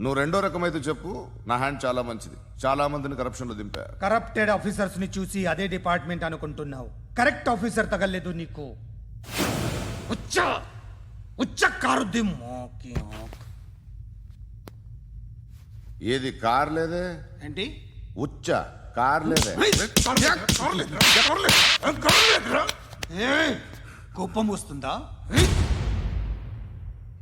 నువ్వు రెండో రకం అయితే చెప్పు నా హ్యాండ్ చాలా మంచిది. చాలా మందిని కరప్షన్లో దింపా. కరప్టెడ్ ఆఫీసర్స్ని చూసి అదే డిపార్ట్మెంట్ అనుకుంటున్నావు. కరెక్ట్ ఆఫీసర్ తగలేదు నీకు. ఉచ్చ ఉచ్చ ఆక్. ఏది కార్ లేదే? ఏంటి? ఉచ్చ కార్ లేదే. కోపం వస్తుందా?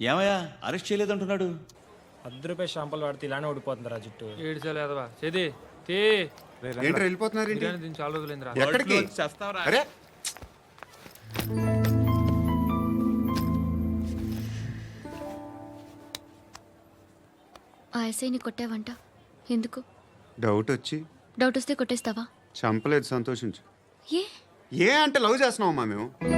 ఏమయ్యా? అరెస్ట్ చేయలేదంటున్నాడు. పది రూపాయలు షాంపూలు వాడితే ఇలానే ఓడిపోతుందిరా జుట్టు. ఏడ్చలేదవా? చేది తీ. ఏంటి వెళ్ళిపోతున్నారు ఏంటి? బిర్యానీ దీని చాలా రోజులైందిరా. ఎక్కడికి? అరే. ఆ ఎస్ఐని కొట్టావంట. ఎందుకు? డౌట్ వచ్చి. డౌట్ వస్తే కొట్టేస్తావా? చంపలేదు సంతోషించు. ఏ? ఏ అంటే లవ్ చేస్తున్నామమ్మా మేము?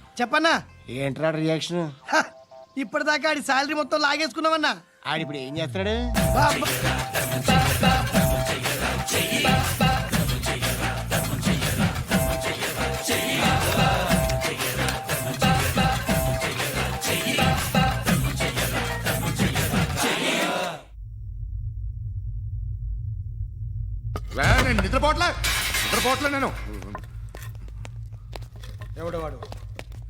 చెప్పన్నా? ఏంట్రా రియాక్షన్ ఇప్పటిదాకా ఆడి శాలరీ మొత్తం లాగేసుకున్నావన్నా. ఆడిప్పుడు ఏం చేస్తున్నాడు లే, నేను నిద్రపోవట్లే? నిద్రపోవట్లే నేను? ఎవడు వాడు?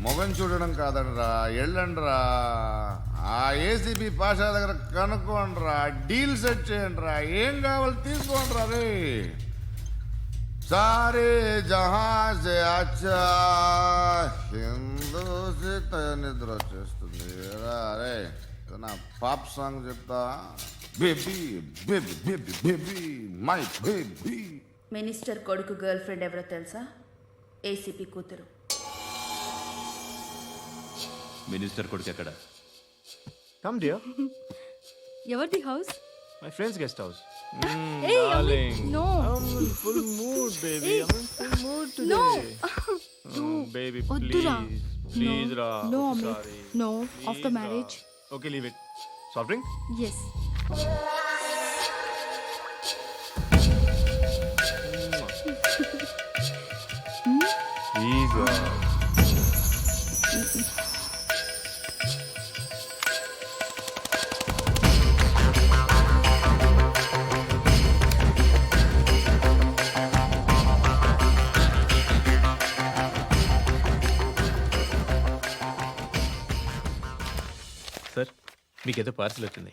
మొగం చూడడం కాదండ్రా ఎళ్ళండ్రా. ఆ ఏసీబీ పాషా దగ్గర కనుక్కోండిరా డీల్ సెట్ చేయండిరా ఏం కావాలి తీసుకోండిరా రే సారే జహా సే అచ్చా. హిందూ నిద్ర వచ్చేస్తుంది. రా రే నా పాప్ సాంగ్ చెప్తా? Baby baby baby baby my baby minister కొడుకు గర్ల్ ఫ్రెండ్ ఎవరో తెలుసా? ఏసీపీ కూతురు. మినిస్టర్ కొడుకు ఎక్కడ? కమ్ డియర్ ఎవరిది house my friends guest house no full mood baby full mood no baby వద్దురా. ప్లీజ్ ప్లీజ్ రా No, no after marriage okay leave it soft drink yes sir మీకు ఏదో పార్సిల్ వచ్చింది.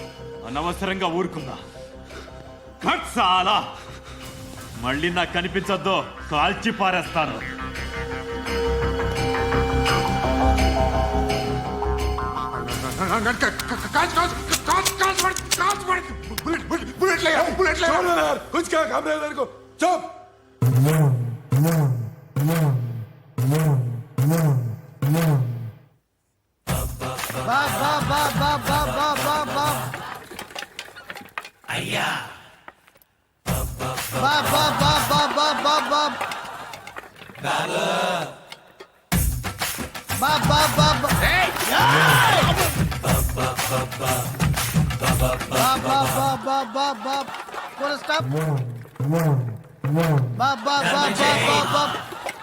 అనవసరంగా ఊరుకున్నా కట్ చాలా మళ్ళీ నాకు కనిపించొద్దు కాల్చి పారేస్తాను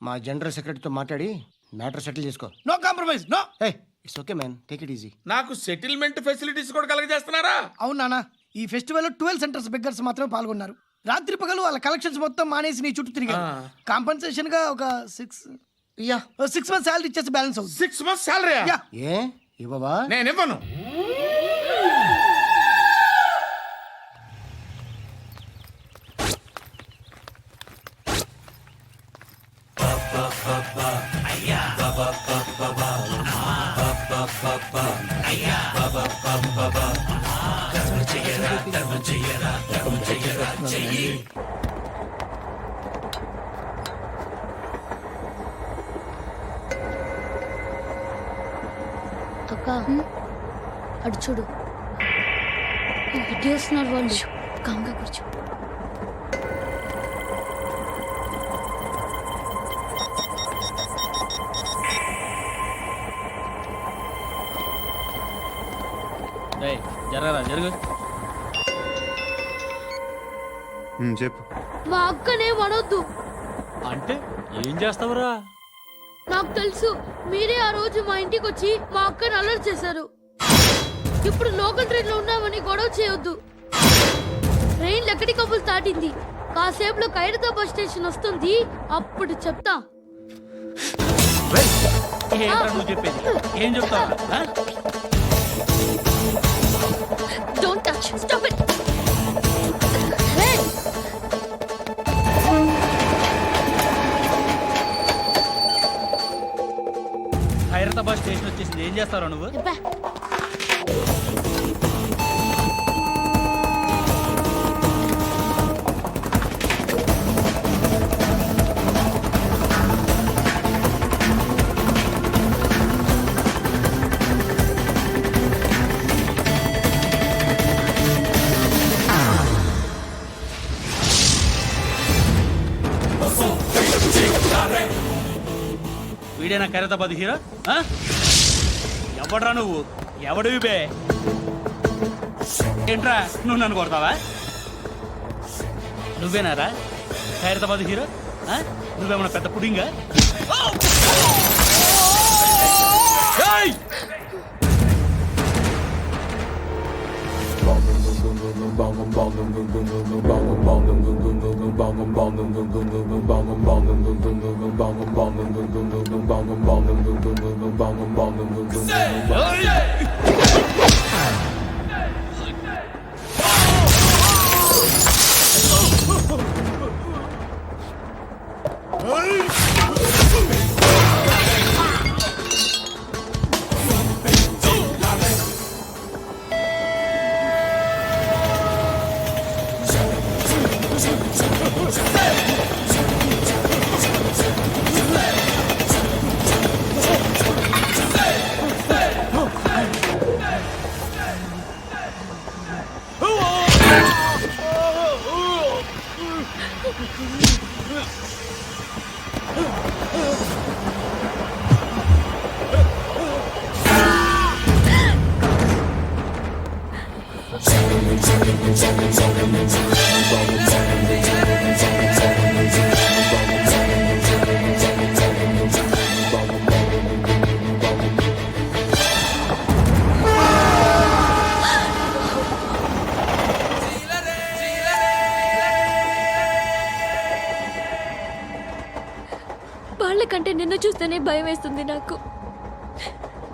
మా జనరల్ సెక్రటరీతో మాట్లాడి మ్యాటర్ సెటిల్ చేసుకో. No compromise no. A it's okay man. Take it easy. నాకు సెటిల్మెంట్ ఫెసిలిటీస్ కూడా కలగజేస్తున్నారా? అవును నాన్న. ఈ ఫెస్టివల్ ట్వెల్వ్ సెంటర్స్ బెగ్గర్స్ మాత్రమే పాల్గొన్నారు. రాత్రి పగలు వాళ్ళ కలెక్షన్స్ మొత్తం మానేసి నీ చుట్టూ తిరిగారు. ఆ. కాంపన్సేషన్గా ఒక six yeah. Six months salary ఇచ్చేసి బ్యాలెన్స్ అవుతుంది సిక్స్ మంత్స్ శాలరీ యా. ఏ? ఇవ్వవా? నేను ఇవ్వను అక్క చూడు. వస్తున్నారు వాళ్ళు. కాంగా కూర్చో. జరగరా జరుగు. ఉమ్, చెప్పు. మా అక్కనే వనొద్దు. అంటే ఏం చేస్తావురా? నాకు తెలుసు మీరే ఆ రోజు మా ఇంటికి వచ్చి మా అక్కని అల్లరి చేశారు. ఇప్పుడు లోకల్ ట్రైన్లో ఉన్నామని గొడవ చేయొద్దు. ట్రైన్ ఎక్కడి కబులు దాటింది? కాసేపులో ఖైరతాబాద్ బస్ స్టేషన్ వస్తుంది అప్పుడు చెప్తా. ఏంట్రా నువ్వు చెప్పేది? ఏం చెప్తావు స్టాప్ ఇట్ హైదరాబాద్ స్టేషన్ వచ్చేసింది. ఏం చేస్తావురా నువ్వు? ఖైరతాబాద్ హీరో ఆ? ఎవడ్రా నువ్వు? ఎవడివి బే ఏంట్రా నువ్వు నన్ను కొడతావా? నువ్వేనారా? ఖైరతాబాద్ హీరో నువ్వేమన్నా పెద్ద పుడింగా? Say, oh yeah! భయం వేస్తుంది నాకు.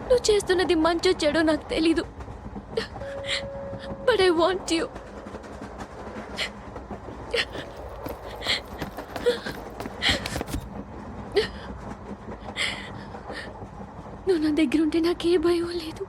నువ్వు చేస్తున్నది మంచో చెడో నాకు తెలీదు. బట్ ఐ వాంట్ యూ నువ్వు నా దగ్గర ఉంటే నాకే భయం లేదు.